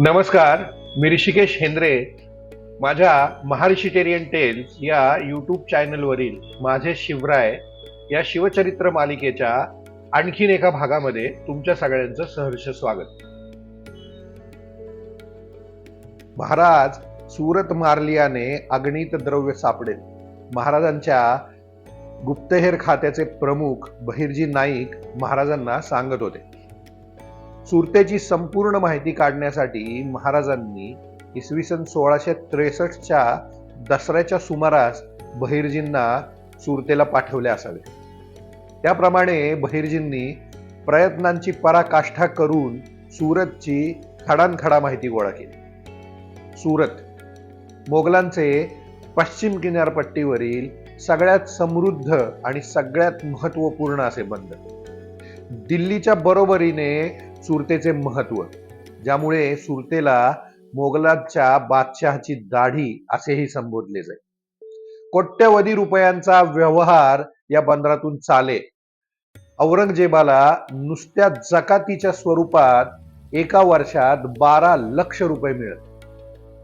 नमस्कार मी ऋषिकेश हेंद्रे. माझ्या महाऋषिटेरियन टेल्स या यूट्यूब चॅनलवरील माझे शिवराय या शिवचरित्र मालिकेच्या आणखीन एका भागामध्ये तुमच्या सगळ्यांचं सहर्ष स्वागत. महाराज सुरत मारलियाने अग्नित द्रव्य सापडेल. महाराजांच्या गुप्तहेर खात्याचे प्रमुख बहिर्जी नाईक महाराजांना सांगत होते. सुरतेची संपूर्ण माहिती काढण्यासाठी महाराजांनी इसवी सन सोळाशे त्रेसष्टच्या दसऱ्याच्या सुमारास बहिर्जींना सुरतेला पाठवले असावे. त्याप्रमाणे बहिर्जींनी प्रयत्नांची पराकाष्ठा करून सुरतची खडानखडा माहिती गोळा केली. सुरत मोगलांचे पश्चिम किनारपट्टीवरील सगळ्यात समृद्ध आणि सगळ्यात महत्त्वपूर्ण असे बंदर. दिल्लीच्या बरोबरीने सुरतेचे महत्त्व ज्यामुळे सुरतेला मोगलांच्या बादशहाची दाढी असेही संबोधले जाईल कोट्यवधी रुपयांचा व्यवहार या बंदरातून चाले औरंगजेबाला नुसत्या जकातीच्या स्वरूपात एका वर्षात बारा लक्ष रुपये मिळत.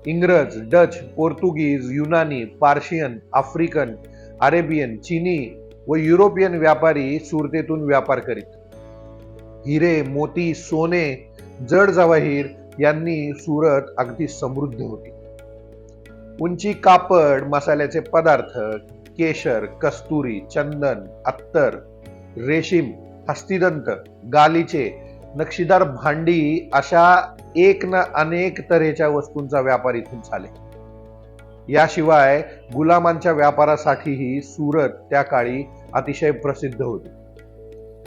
इंग्रज डच पोर्तुगीज युनानी पार्शियन आफ्रिकन अरेबियन चिनी व युरोपियन व्यापारी सुरतेतून व्यापार करीत. हिरे मोती सोने जड जवाहीर यांनी सुरत अगदी समृद्ध होती. उंची कापड मसाल्याचे पदार्थ केशर कस्तुरी चंदन अत्तर रेशीम हस्तिदंत गालीचे नक्षीदार भांडी अशा एक ना अनेक तऱ्हेच्या वस्तूंचा व्यापार इथून झाले. याशिवाय गुलामांच्या व्यापारासाठीही सुरत त्या काळी अतिशय प्रसिद्ध होती.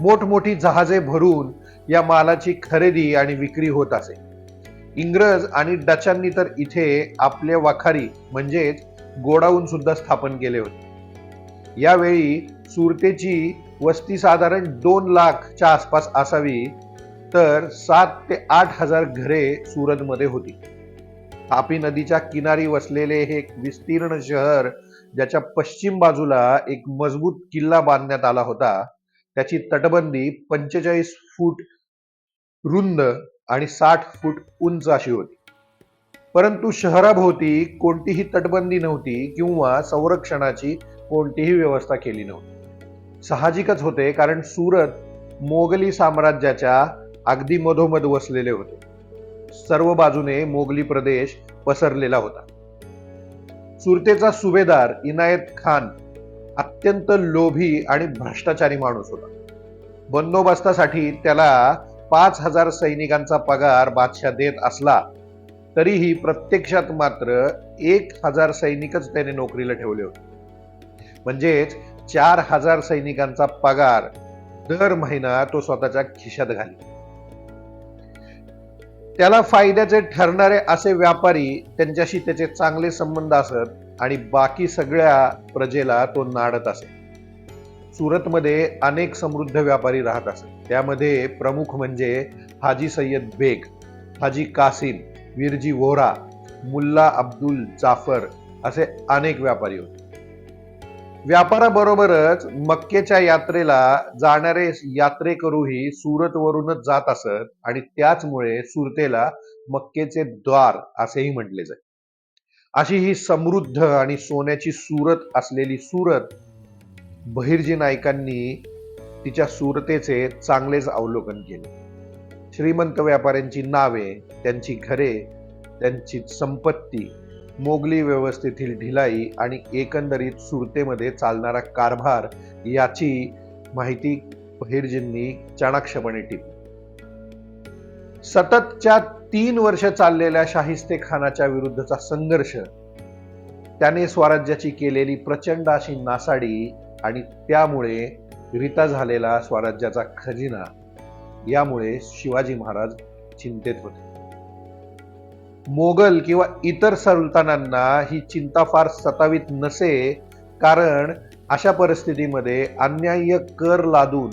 मोठमोठी जहाजे भरून या मालाची खरेदी आणि विक्री होत असे. इंग्रज आणि डचांनी तर इथे आपले वखारी म्हणजेच गोडाऊन सुद्धा स्थापन केले होते. यावेळी सुरतेची वस्ती साधारण दोन लाखच्या आसपास असावी तर सात ते आठ हजार घरे सुरतमध्ये होती. तापी नदीच्या किनारी वसलेले हे एक विस्तीर्ण शहर ज्याच्या पश्चिम बाजूला एक मजबूत किल्ला बांधण्यात आला होता त्याची तटबंदी पंचेचाळीस फूट रुंद आणि साठ फूट उंच अशी होती. परंतु शहराभोवती कोणतीही तटबंदी नव्हती किंवा संरक्षणाची कोणतीही व्यवस्था केली नव्हती. साहजिकच होते कारण सुरत मोगली साम्राज्याच्या अगदी मधोमध वसलेले होते. सर्व बाजूने मोगली प्रदेश पसरलेला होता. सुरतेचा सुभेदार इनायत खान अत्यंत लोभी आणि भ्रष्टाचारी माणूस होता. बंदोबस्तासाठी त्याला पाच हजार सैनिकांचा पगार बादशाह देत असला तरीही प्रत्यक्षात मात्र एक हजार सैनिकच त्याने नोकरीला ठेवले होते. म्हणजेच चार हजार सैनिकांचा पगार दर महिना तो स्वतःच्या खिशात घाली. त्याला फायद्याचे ठरणारे असे व्यापारी त्यांच्याशी त्याचे चांगले संबंध असत आणि बाकी सगळ्या प्रजेला तो नाडत असे. सुरतमध्ये अनेक समृद्ध व्यापारी राहत असत त्यामध्ये प्रमुख म्हणजे हाजी सय्यद बेग हाजी कासिम विरजी वोहरा मुल्ला अब्दुल जाफर असे अनेक व्यापारी होते. व्यापाराबरोबरच मक्केच्या यात्रेला जाणारे यात्रेकरूही सुरतवरूनच जात असत आणि त्याचमुळे सुरतेला मक्केचे द्वार असेही म्हटले जाते अशी ही समृद्ध आणि सोन्याची सुरत असलेली सुरत बहिर्जी नायकांनी तिच्या सुरतेचे चांगलेच अवलोकन केले. श्रीमंत व्यापाऱ्यांची नावे त्यांची घरे त्यांची संपत्ती मोगली व्यवस्थेतील ढिलाई आणि एकंदरीत सुरतेमध्ये चालणारा कारभार याची माहिती बहिर्जींनी चाणाक्षपणे टिपली. सततच्या तीन वर्ष चाललेल्या शाहिस्ते खानाच्या विरुद्धचा संघर्ष. त्याने स्वराज्याची केलेली प्रचंड अशी नासाडी आणि त्यामुळे रिता झालेला स्वराज्याचा खजिना. यामुळे शिवाजी महाराज चिंतेत होते. मोगल किंवा इतर सुलतानांना ही चिंता फार सतावीत नसे कारण अशा परिस्थितीमध्ये अन्याय्य कर लादून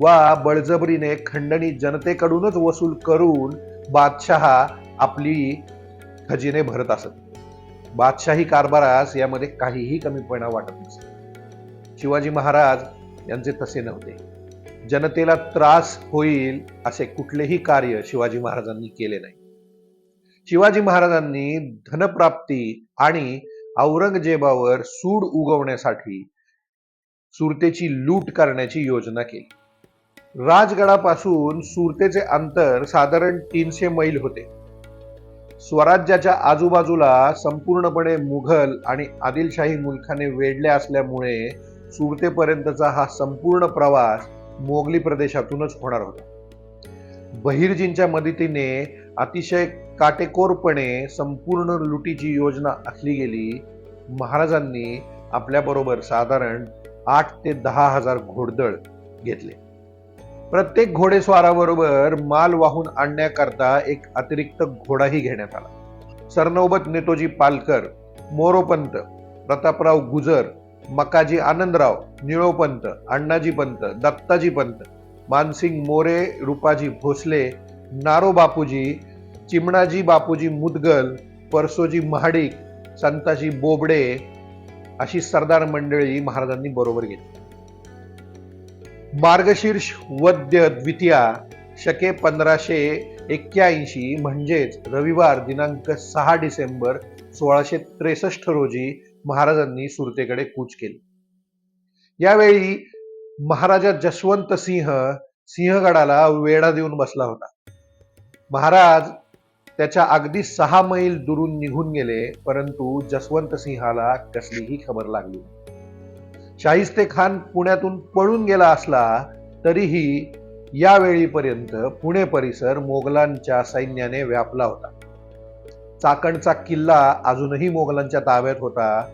वा बळजबरीने खंडणी जनतेकडूनच वसूल करून बादशहा आपली खजिने भरत असत. बादशाही कारभारास यामध्ये काहीही कमीपणा वाटत नसत. शिवाजी महाराज यांचे तसे नव्हते. जनतेला त्रास होईल असे कुठलेही कार्य शिवाजी महाराजांनी केले नाही. शिवाजी महाराजांनी धनप्राप्ती आणि औरंगजेबावर सूड उगवण्यासाठी सुरतेची लूट करण्याची योजना केली. राजगडापासून सुरतेचे अंतर साधारण तीनशे मैल होते. स्वराज्याच्या आजूबाजूला संपूर्णपणे मुघल आणि आदिलशाही मुलखाने वेढल्या असल्यामुळे सुरतेपर्यंतचा हा संपूर्ण प्रवास मोगली प्रदेशातूनच होणार होता. बहिर्जींच्या मदतीने अतिशय काटेकोरपणे संपूर्ण लुटीची योजना आखली गेली. महाराजांनी आपल्याबरोबर साधारण आठ ते दहा हजार घोडदळ घेतले. प्रत्येक घोडेस्वाराबरोबर माल वाहून आणण्याकरता एक अतिरिक्त घोडाही घेण्यात आला. सरनौबत नेतोजी पालकर मोरोपंत प्रतापराव गुजर मकाजी आनंदराव निळोपंत अण्णाजी पंत दत्ताजी पंत मानसिंग मोरे रूपाजी भोसले नारो बापूजी चिमणाजी बापूजी मुदगल परसोजी महाडिक संताजी बोबडे अशी सरदार मंडळी महाराजांनी बरोबर घेतली. मार्गशीर्ष वद्य द्वितीया शके पंधराशे एक्क्याऐंशी म्हणजेच रविवार दिनांक सहा डिसेंबर सोळाशे त्रेसष्ट रोजी महाराजांनी सुरतेकडे कूच केली यावेळी महाराजा जसवंत सिंह सिंहगडाला वेढा देऊन बसला होता महाराज त्याच्या अगदी सहा मैल दुरून निघून गेले परंतु जसवंत सिंहाला कसलीही खबर लागली नाही. शाहिस्ते खान पुण्यातून पळून गेला असला तरीही यावेळीपर्यंत पुणे परिसर मोगलांच्या सैन्याने व्यापला होता. चाकणचा किल्ला अजूनही मोगलांच्या ताब्यात होता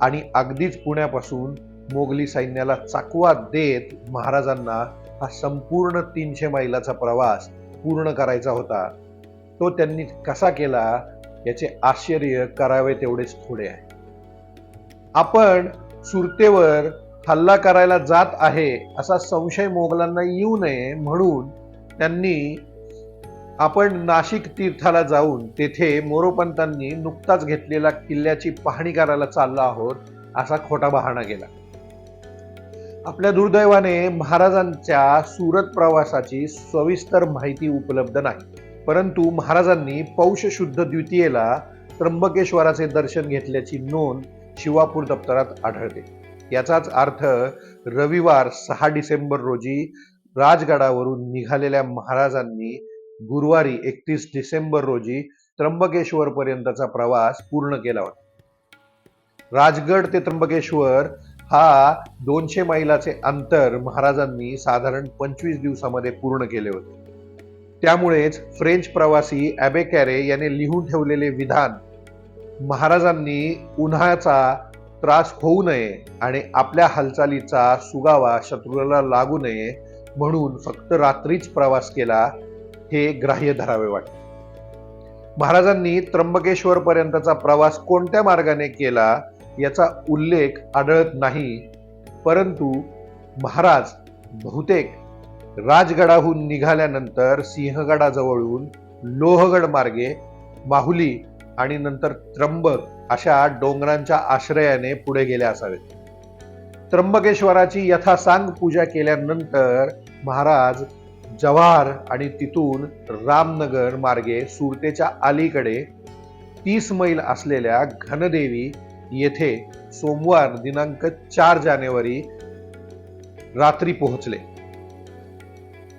आणि अगदीच पुण्यापासून मोगली सैन्याला चाकवा देत महाराजांना हा संपूर्ण तीनशे मैलाचा प्रवास पूर्ण करायचा होता. तो त्यांनी कसा केला याचे आश्चर्य करावे तेवढेच थोडे आहे. आपण सुरतेवर हल्ला करायला जात आहे असा संशय मोगलांना येऊ नये म्हणून त्यांनी आपण नाशिक तीर्थाला जाऊन तेथे मोरोपंतांनी नुकताच घेतलेल्या किल्ल्याची पाहणी करायला चाललो आहोत असा खोटा बहाणा गेला आपल्या दुर्दैवाने महाराजांच्या सुरत प्रवासाची सविस्तर माहिती उपलब्ध नाही. परंतु महाराजांनी पौष शुद्ध द्वितीयेला त्र्यंबकेश्वराचे दर्शन घेतल्याची नोंद शिवापूर दप्तरात आढळते. याचाच अर्थ रविवार सहा डिसेंबर रोजी राजगडावरून निघालेल्या महाराजांनी गुरुवारी एकतीस डिसेंबर रोजी त्र्यंबकेश्वर पर्यंतचा प्रवास पूर्ण केला होता. राजगड ते त्र्यंबकेश्वर हा दोनशे मैलाचे अंतर महाराजांनी साधारण पंचवीस दिवसामध्ये पूर्ण केले होते. त्यामुळेच फ्रेंच प्रवासी ॲबेकॅरे याने लिहून ठेवलेले विधान महाराजांनी उन्हाळ्याचा त्रास होऊ नये आणि आपल्या हालचालीचा सुगावा शत्रूला लागू नये म्हणून फक्त रात्रीच प्रवास केला हे ग्राह्य धरावे वाटते. महाराजांनी त्र्यंबकेश्वर पर्यंतचा प्रवास कोणत्या मार्गाने केला याचा उल्लेख आढळत नाही परंतु महाराज बहुतेक राजगडाहून निघाल्यानंतर सिंहगडाजवळून लोहगड मार्गे माहुली आणि नंतर त्र्यंबक अशा डोंगरांच्या आश्रयाने पुढे गेले असावेत. त्र्यंबकेश्वराची यथासांग पूजा केल्यानंतर महाराज जव्हार आणि तिथून रामनगर मार्गे सुरतेच्या अलीकडे तीस मैल असलेल्या घनदेवी येथे सोमवार दिनांक चार जानेवारी रात्री पोहोचले.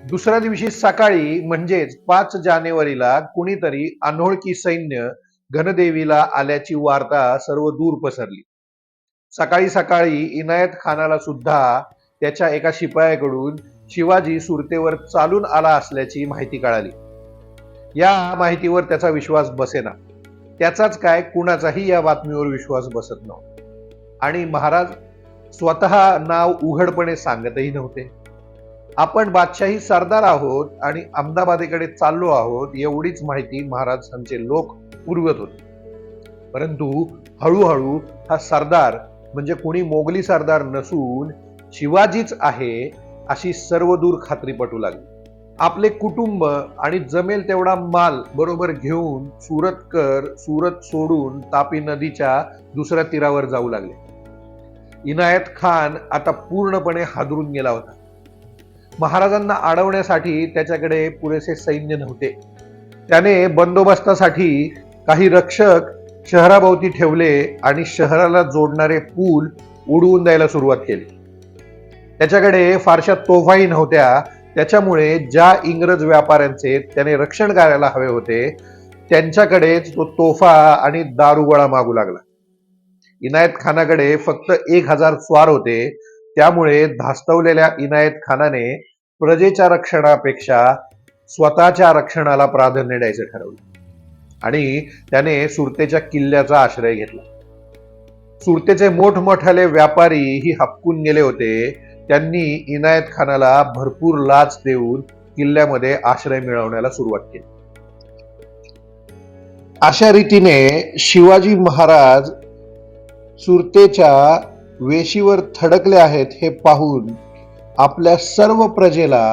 दुसऱ्या दिवशी सकाळी म्हणजेच पाच जानेवारीला कुणीतरी अनोळखी सैन्य घनदेवीला आल्याची वार्ता सर्व दूर पसरली. सकाळी सकाळी इनायत खानाला सुद्धा त्याच्या एका शिपायाकडून शिवाजी सुरतेवर चालून आला असल्याची माहिती कळाली. या माहितीवर त्याचा विश्वास बसेना. त्याचाच काय कुणाचाही या बातमीवर विश्वास बसत नव्हता. आणि महाराज स्वतः नाव उघडपणे सांगतही नव्हते. आपण बादशाही सरदार आहोत आणि अहमदाबादेकडे चाललो आहोत एवढीच माहिती महाराजांचे लोक पुरवत होते. परंतु हळूहळू हा सरदार म्हणजे कोणी मोगली सरदार नसून शिवाजीच आहे अशी सर्वदूर खात्री पटू लागली. आपले कुटुंब आणि जमेल तेवढा माल बरोबर घेऊन सुरतकर सुरत सोडून तापी नदीच्या दुसऱ्या तीरावर जाऊ लागले. इनायत खान आता पूर्णपणे हादरून गेला होता. महाराजांना अडवण्यासाठी त्याच्याकडे पुरेसे सैन्य नव्हते. त्याने बंदोबस्तासाठी काही रक्षक शहराभोवती ठेवले आणि शहराला जोडणारे पूल उडवून द्यायला सुरुवात केली. त्याच्याकडे फारशा तोफाही नव्हत्या. त्याच्यामुळे ज्या इंग्रज व्यापाऱ्यांचे त्याने रक्षण करायला हवे होते त्यांच्याकडेच तो तोफा आणि दारुगोळा मागू लागला. इनायत खानाकडे फक्त एक हजार स्वार होते. त्यामुळे धास्तवलेल्या इनायत खानाने प्रजेच्या रक्षणापेक्षा स्वतःच्या रक्षणाला प्राधान्य द्यायचं ठरवलं. आणि त्याने सुरतेच्या किल्ल्याचा आश्रय घेतला. सुरतेचे मोठमोठाले व्यापारी ही हपकून गेले होते. त्यांनी इनायत खानाला भरपूर लाच देऊन किल्ल्यामध्ये आश्रय मिळवण्याला सुरुवात केली. अशा रीतीने शिवाजी महाराज सुरतेच्या वेशीवर थडकले आहेत हे पाहून आपल्या सर्व प्रजेला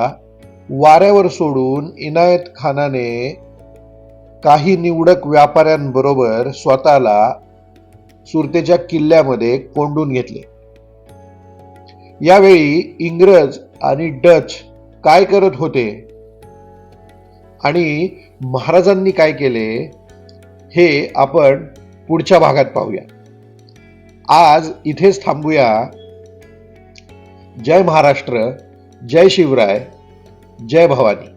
वाऱ्यावर सोडून इनायत खानाने काही निवडक व्यापाऱ्यांबरोबर स्वतःला सुरतेच्या किल्ल्यामध्ये कोंडून घेतले. यावेळी इंग्रज आणि डच काय करत होते? आणि महाराजांनी काय केले? हे आपण पुढच्या भागात पाहूया. आज इथेच थांबूया. जय महाराष्ट्र जय शिवराय जय भवानी.